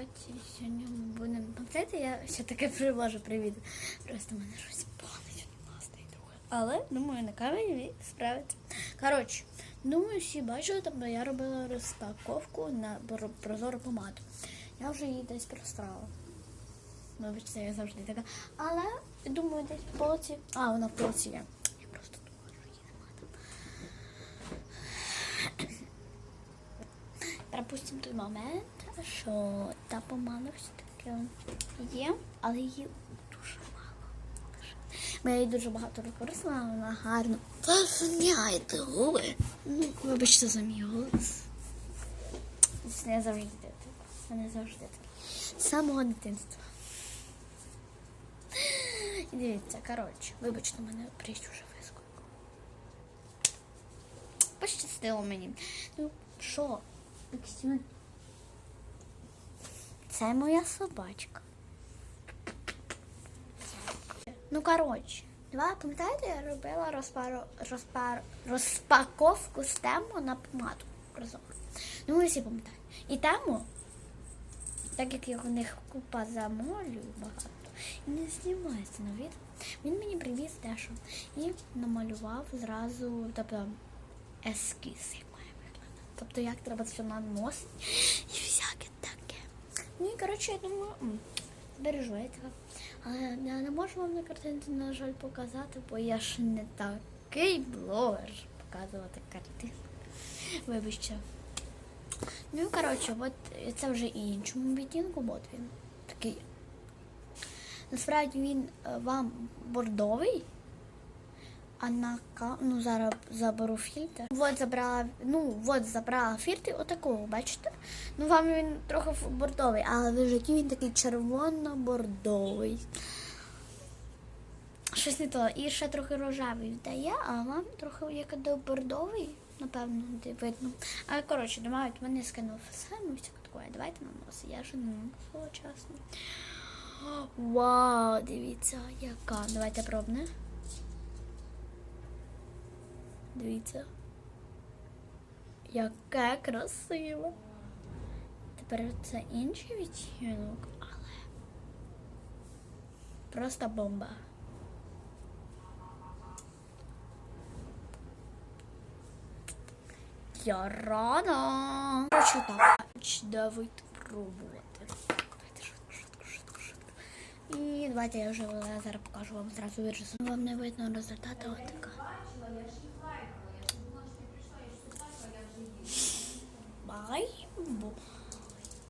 Коротше, сьогодні будемо помстити. Я ще таке привожу привіт. Просто в мене щось погано сьогодні настрій друге. Але думаю, на камері справиться. Коротше, думаю, всі бачили, там я робила розпаковку на прозору помаду. Я вже її десь прострала. Вибачте, я завжди така. Але думаю, десь в полці. А, вона в полці є. Я просто думала, що її нема там. Пропустимо той момент, що та помада все-таки є, але її дуже мало. Я її дуже багато використала, вона гарно зазвоняєте губи. Ну, вибачте за мій голос. Не завжди. Мене завжди так. З самого дитинства. І дивіться, коротше, вибачте, мене прийш уже вискочив. Пощастило мені. Ну, що? Максим? Це моя собачка. Ну, коротше, два, пам'ятаєте, я робила розпаро, розпар, розпаковку з тему на помаду. Прозору. Ну, ви всі пам'ятаєте. І тему, так як я у них купа замолю багато, і не знімається на відео, він мені привіз дещо і намалював зразу тобто, ескіз, як має виглядати. Тобто, як треба все наносити і всяке таке. Ну і коротше, я думаю, збережу я це. Але я не можу вам на картинці, на жаль, показати, бо я ж не такий блогер, показувати картинку. Вибачте. Ну, і, коротше, от це вже і іншому відтінку, от він такий. Насправді він е, вам бордовий, а на ка- ну зараз заберу фільтр. Вот забрала, ну от забрала фільтр отакого, бачите? Ну вам він трохи бордовий, але в житті він такий червоно-бордовий. Щось не то. І ще трохи рожевий вдає, а вам трохи як до бордовий, напевно, де видно. А коротше, думають, мене скинув схему, всяке таке. Давайте наноси. Я ж не наносила чесно. Вау, дивіться, яка. Давайте пробне. Дивіться. Яке красиве. Тепер це інший відтінок, але просто бомба. Я рада. Короче, так. Давайте пробувати. Давайте швидко, швидко, швидко, швидко. І давайте я вже зараз покажу вам зразу вирізу. Вам не видно результату отака.